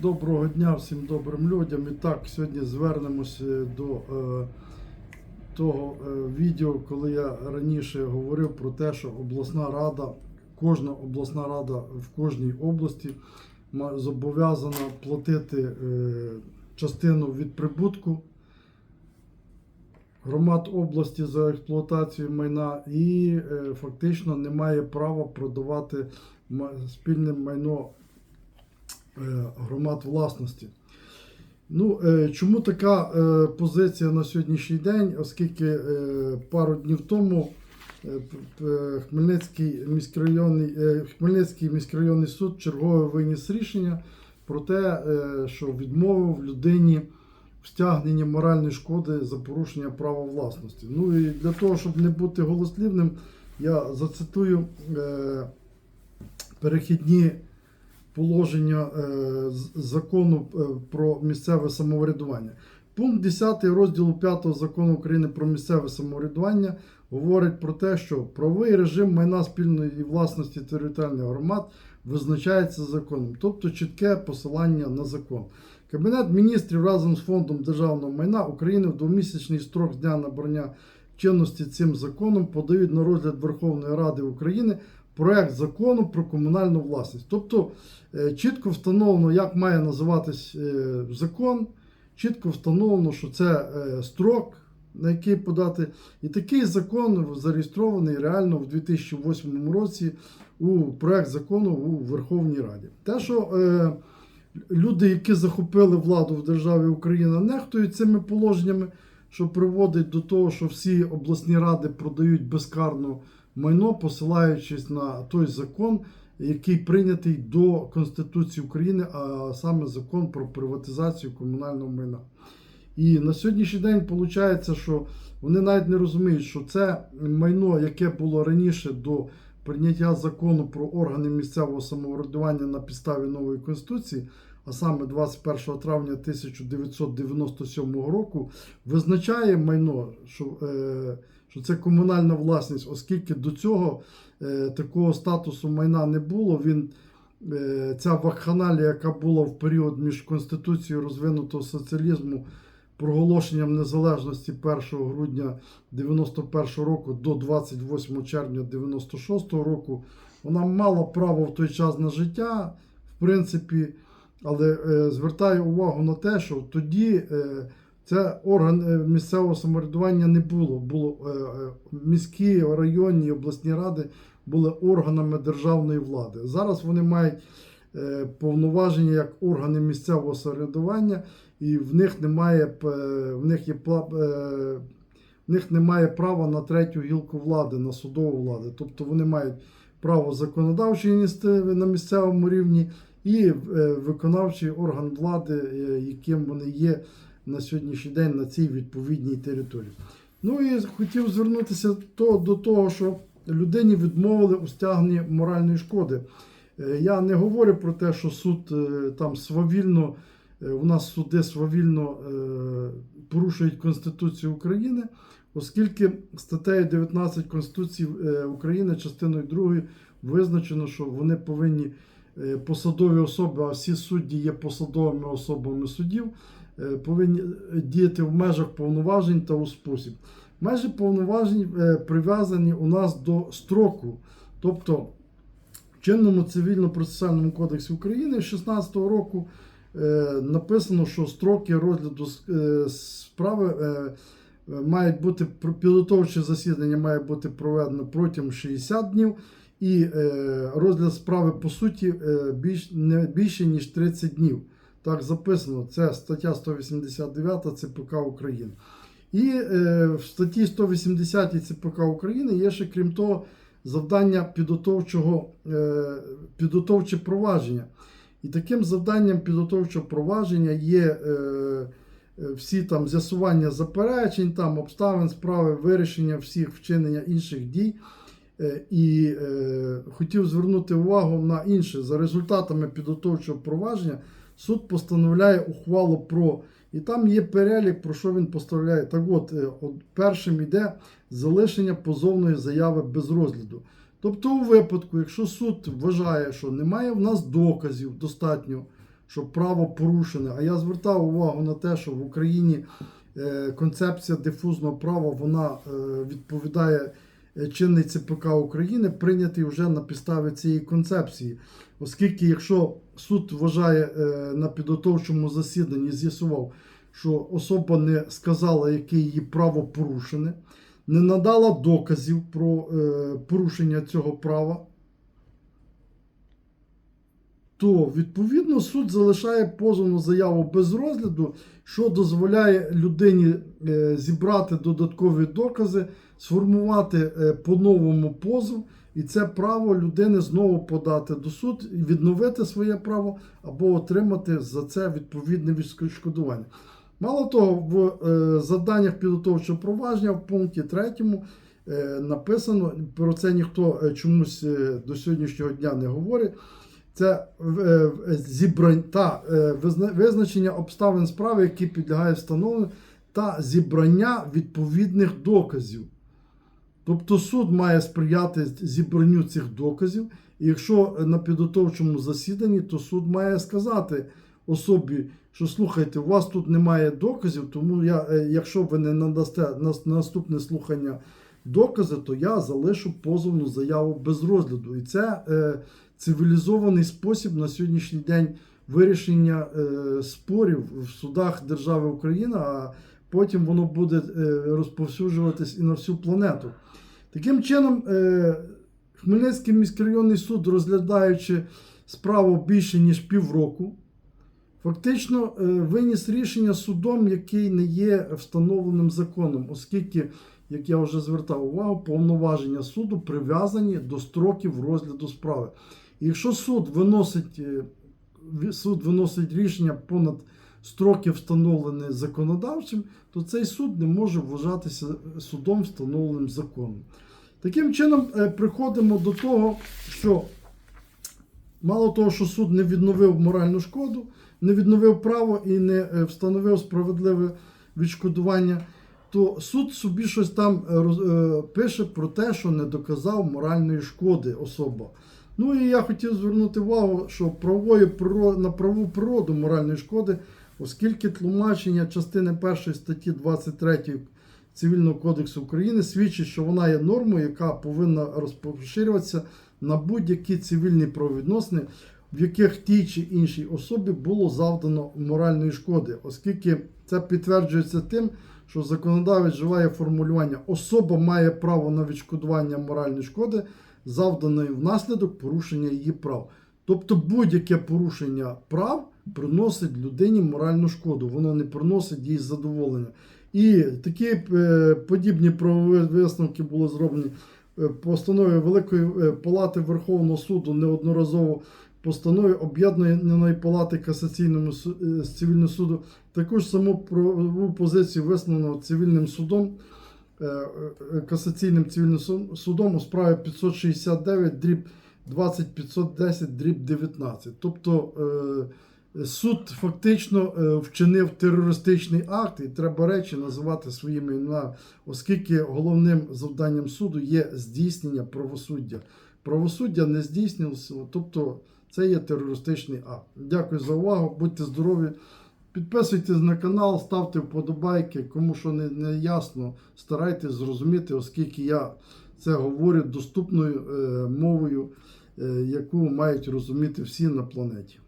Доброго дня всім добрим людям. І так, сьогодні звернемося до е, того е, відео, коли я раніше говорив про те, що обласна рада, кожна обласна рада в кожній області зобов'язана платити е, частину від прибутку громад області за експлуатацію майна і е, фактично не має права продавати спільне майно громад власності. Ну, е, чому така е, позиція на сьогоднішній день? Оскільки е, пару днів тому е, Хмельницький міськрайонний, е, Хмельницький міськрайонний суд чергове виніс рішення про те, е, що відмовив людині в стягненні моральної шкоди за порушення права власності. Ну і для того, щоб не бути голослівним, я зацитую е, перехідні положення е, закону е, про місцеве самоврядування. Пункт 10 розділу 5 закону України про місцеве самоврядування говорить про те, що правовий режим майна спільної власності територіальних громад визначається законом, тобто чітке посилання на закон. Кабінет міністрів разом з фондом державного майна України в двомісячний строк з дня набрання чинності цим законом подають на розгляд Верховної Ради України проект закону про комунальну власність. Тобто е, чітко встановлено, як має називатись е, закон, чітко встановлено, що це е, строк, на який подати. І такий закон зареєстрований реально в 2008 році у проект закону у Верховній Раді. Те, що люди, які захопили владу в державі Україна, нехтують цими положеннями, що приводить до того, що всі обласні ради продають безкарно майно, посилаючись на той закон, який прийнятий до Конституції України, а саме закон про приватизацію комунального майна. І на сьогоднішній день виходить, що вони навіть не розуміють, що це майно, яке було раніше до прийняття закону про органи місцевого самоврядування на підставі нової конституції, а саме 21 травня 1997 року, визначає майно, що, е, що це комунальна власність, оскільки до цього е, такого статусу майна не було. Він е, ця вакханалія, яка була в період між Конституцією розвинутого соціалізму, проголошенням незалежності 1 грудня 91 року до 28 червня 96 року, вона мала право в той час на життя, в принципі, але е, звертаю увагу на те, що тоді е, це орган е, місцевого самоврядування не було. Було е, е, міські, районні, обласні ради були органами державної влади. Зараз вони мають е, повноваження як органи місцевого самоврядування, і в них немає в них є е, в них немає права на третю гілку влади, на судову владу. Тобто вони мають право законодавчої ініціативи на місцевому рівні і е, виконавчий орган влади, е, яким вони є на сьогоднішній день на цій відповідній території. Ну і хотів звернутися то, до того, що людині відмовили у стягненні моральної шкоди. Е, Я не говорю про те, що суд е, там свавільно, е, у нас суди свавільно е, порушують Конституцію України, оскільки статтею 19 Конституції е, України, частиною 2 визначено, що вони повинні е, посадові особи, а всі судді є посадовими особами судів, е, повинні діяти в межах повноважень та у спосіб. Межі повноважень е, прив'язані у нас до строку. Тобто в чинному цивільно-процесуальному кодексі України 16 року е, написано, що строки розгляду е, справи е, е, мають бути підготовче засідання має бути проведено протягом 60 днів, і е, розгляд справи по суті е, більш, не більше ніж 30 днів. Так записано. Це стаття 189 ЦПК України. І е, в статті 180 ЦПК України є ще, крім того, завдання підготовчого, е, підготовче провадження. І таким завданням підготовчого провадження є е, е, всі там з'ясування заперечень, там обставин справи, вирішення всіх вчинення інших дій. Е, І е, хотів звернути увагу на інше. За результатами підготовчого провадження суд постановляє ухвалу про. І там є перелік, про що він постановляє. Так от, е, першим йде залишення позовної заяви без розгляду. Тобто, у випадку, якщо суд вважає, що немає в нас доказів достатньо що право порушене. А я звертав увагу на те, що в Україні е, концепція дифузного права вона е, відповідає е, чинний ЦПК України, прийнятий вже на підставі цієї концепції. Оскільки, якщо суд вважає на підготовчому засіданні, з'ясував, що особа не сказала, яке її право порушене, не надала доказів про е, порушення цього права, то відповідно суд залишає позовну заяву без розгляду, що дозволяє людині е, зібрати додаткові докази, сформувати е, по-новому позов, і це право людини знову подати до суд, відновити своє право або отримати за це відповідне відшкодування. Мало того, в е, завданнях підготовчого провадження в пункті 3 е, написано, про це ніхто е, чомусь е, до сьогоднішнього дня не говорить. Це е, та визначення обставин справи, які підлягають встановленню, та зібрання відповідних доказів. Тобто суд має сприяти зібранню цих доказів, і якщо на підготовчому засіданні, то суд має сказати особі, що слухайте, у вас тут немає доказів, тому я, е, якщо ви не надасте на на наступне слухання докази, то я залишу позовну заяву без розгляду. І це е, цивілізований спосіб на сьогоднішній день вирішення е, спорів в судах держави Україна, а потім воно буде е, розповсюджуватись і на всю планету. Таким чином, е, Хмельницький міськрайонний суд, розглядаючи справу більше ніж півроку, фактично е, виніс рішення судом, який не є встановленим законом, оскільки, як я вже звертав увагу, повноваження суду прив'язані до строків розгляду справи. І якщо суд виносить, е, суд виносить рішення понад строки, встановлені законодавчим, то цей суд не може вважатися судом, встановленим законом. Таким чином, е, приходимо до того, що мало того, що суд не відновив моральну шкоду, не відновив право і не е, встановив справедливе відшкодування, то суд собі щось там е, е, пише про те, що не доказав моральної шкоди особа. Ну і я хотів звернути увагу, що правовою на правову природу моральної шкоди, оскільки тлумачення частини 1 статті 23 Цивільного кодексу України свідчить, що вона є нормою, яка повинна розпоширюватися на будь-які цивільні правовідносини, в яких тій чи іншій особі було завдано моральної шкоди, оскільки це підтверджується тим, що законодавець вживає формулювання особа має право на відшкодування моральної шкоди, завданої внаслідок порушення її прав. Тобто будь-яке порушення прав приносить людині моральну шкоду, воно не приносить їй задоволення. І такі е, подібні правові висновки були зроблені постанові Великої е, Палати Верховного суду неодноразово постанові Об'єднаної палати касаційному е, з цивільного суду. Також саму правову позицію висновлено цивільним судом, е, е, касаційним цивільним судом у справі 569 дріб 2510 дріб 19. Тобто е, суд фактично е, вчинив терористичний акт, і треба речі називати своїми іменами, оскільки головним завданням суду є здійснення правосуддя. Правосуддя не здійснилося, тобто це є терористичний акт. Дякую за увагу, будьте здорові. Підписуйтесь на канал, ставте вподобайки. Кому що не, не ясно, старайтесь зрозуміти, оскільки я це говорю доступною е, мовою, е, яку мають розуміти всі на планеті.